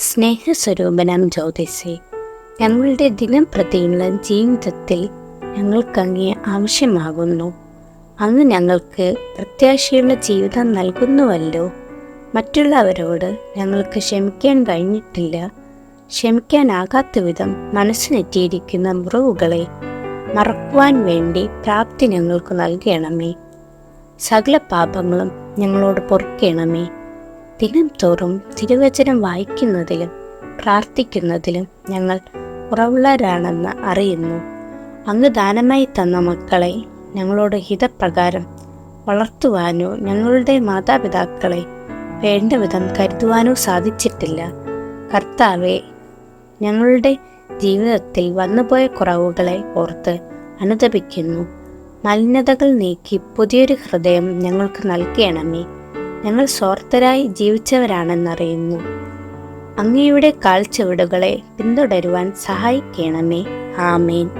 സ്നേഹസ്വരൂപനം ജ്യോതിസെ ഞങ്ങളുടെ ദിനം പ്രതിയുള്ള ജീവിതത്തിൽ ഞങ്ങൾക്കങ്ങേ ആവശ്യമാകുന്നു. അന്ന് ഞങ്ങൾക്ക് പ്രത്യാശയുള്ള ജീവിതം നൽകുന്നുവല്ലോ. മറ്റുള്ളവരോട് ഞങ്ങൾക്ക് ക്ഷമിക്കാൻ കഴിഞ്ഞിട്ടില്ല. ക്ഷമിക്കാനാകാത്ത വിധം മനസ്സിനെത്തിയിരിക്കുന്ന മുറിവുകളെ മറക്കുവാൻ വേണ്ടി പ്രാപ്തി ഞങ്ങൾക്ക് നൽകണമേ. സകല പാപങ്ങളും ഞങ്ങളോട് പൊറുക്കണമേ. ദിനം തോറും തിരുവചനം വായിക്കുന്നതിലും പ്രാർത്ഥിക്കുന്നതിലും ഞങ്ങൾ കുറവുള്ളവരാണെന്ന് അറിയുന്നു. അങ്ങ് ദാനമായി തന്ന മക്കളെ ഞങ്ങളോട് ഹിതപ്രകാരം വളർത്തുവാനോ ഞങ്ങളുടെ മാതാപിതാക്കളെ വേണ്ട വിധം കരുതുവാനോ സാധിച്ചിട്ടില്ല. കർത്താവെ ഞങ്ങളുടെ ജീവിതത്തിൽ വന്നുപോയ കുറവുകളെ ഓർത്ത് അനുദപിക്കുന്നു. മലിനതകൾ നീക്കി പുതിയൊരു ഹൃദയം ഞങ്ങൾക്ക് നൽകണമേ. ഞങ്ങൾ സ്വാർത്ഥരായി ജീവിച്ചവരാണെന്നറിയുന്നു. അങ്ങയുടെ കാൽച്ചുവടുകളെ പിന്തുടരുവാൻ സഹായിക്കണമേ. ആമേൻ.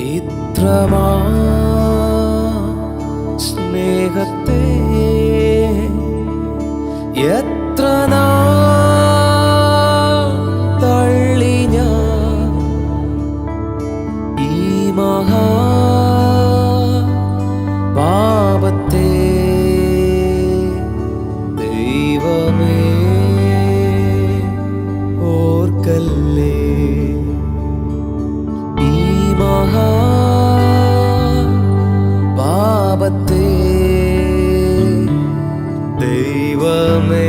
ഇത്രമാ സ്നേഹത്തെ എത്ര തള്ളി ഞാൻ ഈ മഹാ നാമത്തെ ദൈവമേ ഓർക്കല്ലേ? ഈ മഹാ പാപത്തെ ദൈവമേ